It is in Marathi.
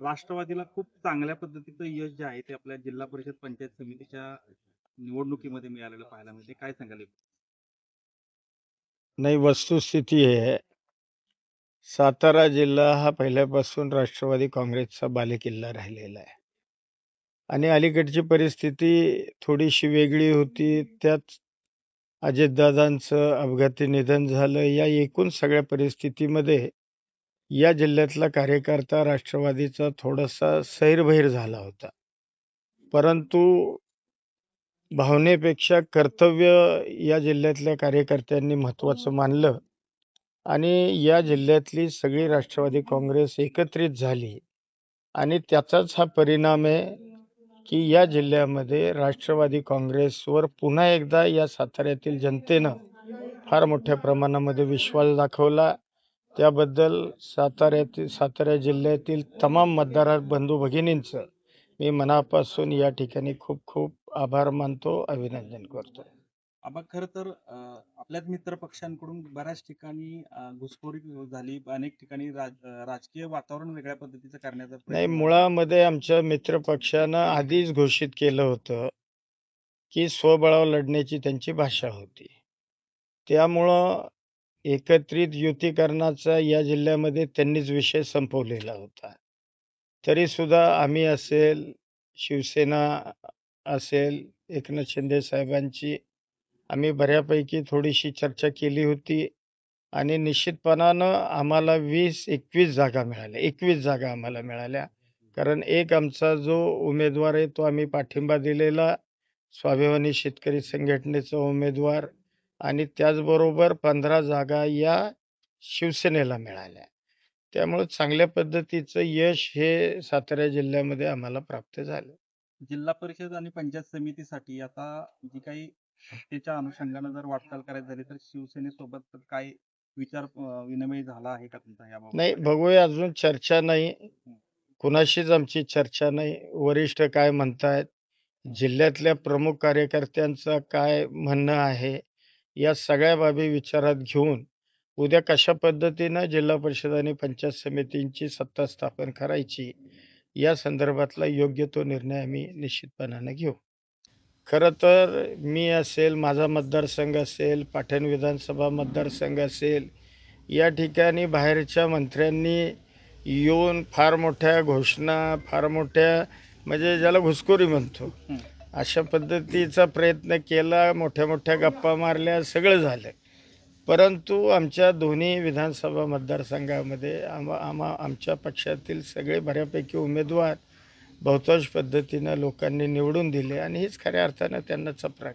राष्ट्रवादीला खूप चांगल्या पद्धतीचं यश जे आहे ते आपल्या जिल्हा परिषद पंचायत समितीच्या निवडणुकीमध्ये मिळालेलं पाहायला मिळते. काय सांगाल? नाही वस्तुस्थिती आहे. सातारा जिल्हा हा पहिल्यापासून राष्ट्रवादी काँग्रेसचा बालेकिल्ला राहिलेला आहे. आणि अलीकडची परिस्थिती थोडीशी वेगळी होती. त्यात अजितदादांचं अपघाती निधन झालं. या एकूण सगळ्या परिस्थितीमध्ये या जिल्ह्यातला कार्यकर्ता राष्ट्रवादीचा थोडासा सैरभैर झाला होता. परंतु भावनेपेक्षा कर्तव्य या जिल्ह्यातल्या कार्यकर्त्यांनी महत्त्वाचं मानलं आणि या जिल्ह्यातली सगळी राष्ट्रवादी काँग्रेस एकत्रित झाली आणि त्याचाच हा परिणाम आहे की या जिल्ह्यामध्ये राष्ट्रवादी काँग्रेसवर पुन्हा एकदा या साताऱ्यातील जनतेनं फार मोठ्या प्रमाणामध्ये विश्वास दाखवला त्याबद्दल साताऱ्यातील सातारा जिल्ह्यातील तमाम मतदार बंधू भगिनींचं मी मनापासून या ठिकाणी खूप खूप आभार मानतो अभिनंदन करतो. आबा खरं तर आपल्याच मित्र पक्षांकडून बऱ्याच ठिकाणी घुसखोरी झाली. अनेक ठिकाणी राज- राजकीय वातावरण वेगळ्या पद्धतीचं करण्याचा नाही. मुळामध्ये आमच्या मित्र पक्षानं आधीच घोषित केलं होतं की स्वबळावर लढण्याची त्यांची भाषा होती. त्यामुळं एकत्रित युतीकरणाचा या जिल्ह्यामध्ये त्यांनीच विषय संपवलेला होता. तरी सुद्धा आम्ही असेल शिवसेना असेल एकनाथ शिंदे साहेबांची आम्ही बऱ्यापैकी थोडीशी चर्चा केली होती आणि निश्चितपणानं आम्हाला वीस एकवीस जागा मिळाल्या एकवीस जागा आम्हाला मिळाल्या. कारण एक आमचा जो उमेदवार आहे तो आम्ही पाठिंबा दिलेला स्वाभिमानी शेतकरी संघटनेचा उमेदवार आणि त्याचबरोबर पंधरा जागा या शिवसेनेला मिळाल्या. त्यामुळे चांगल्या पद्धतीचं यश हे सातारा जिल्ह्यामध्ये आम्हाला प्राप्त झालं. जिल्हा परिषद आणि पंचायत समितीसाठी आता जी काही सत्तेच्या अनुषंगानं जर वाटचाल करायची झाली तर शिवसेनेसोबत काय विचार विनिमय झाला आहे का तुमचा याबाबत नाही बघूया अजून चर्चा नाही. कुणाशीच आमची चर्चा नाही. वरिष्ठ काय म्हणतायत? जिल्ह्यातल्या प्रमुख कार्यकर्त्यांचं काय म्हणणं आहे? या सगळ्या बाबी विचारात घेऊन उद्या कशा पद्धतीनं जिल्हा परिषद आणि पंचायत समितींची सत्ता स्थापन करायची या संदर्भातला योग्य तो निर्णय आम्ही निश्चितपणानं घेऊ. खरं तर मी असेल माझा मतदारसंघ असेल पाटण विधानसभा मतदारसंघ असेल या ठिकाणी बाहेरच्या मंत्र्यांनी येऊन फार मोठ्या घोषणा फार मोठ्या म्हणजे ज्याला घुसखोरी म्हणतो अशा पद्धतीचा प्रयत्न केला मोठ्या मोठ्या गप्पा मारल्या सगळं झालं. परंतु आमच्या दोन्ही विधानसभा मतदारसंघामध्ये आम आम्हा आमच्या पक्षातील सगळे बऱ्यापैकी उमेदवार बहुतांश पद्धतीनं लोकांनी निवडून दिले आणि हीच खऱ्या अर्थानं त्यांना चपराक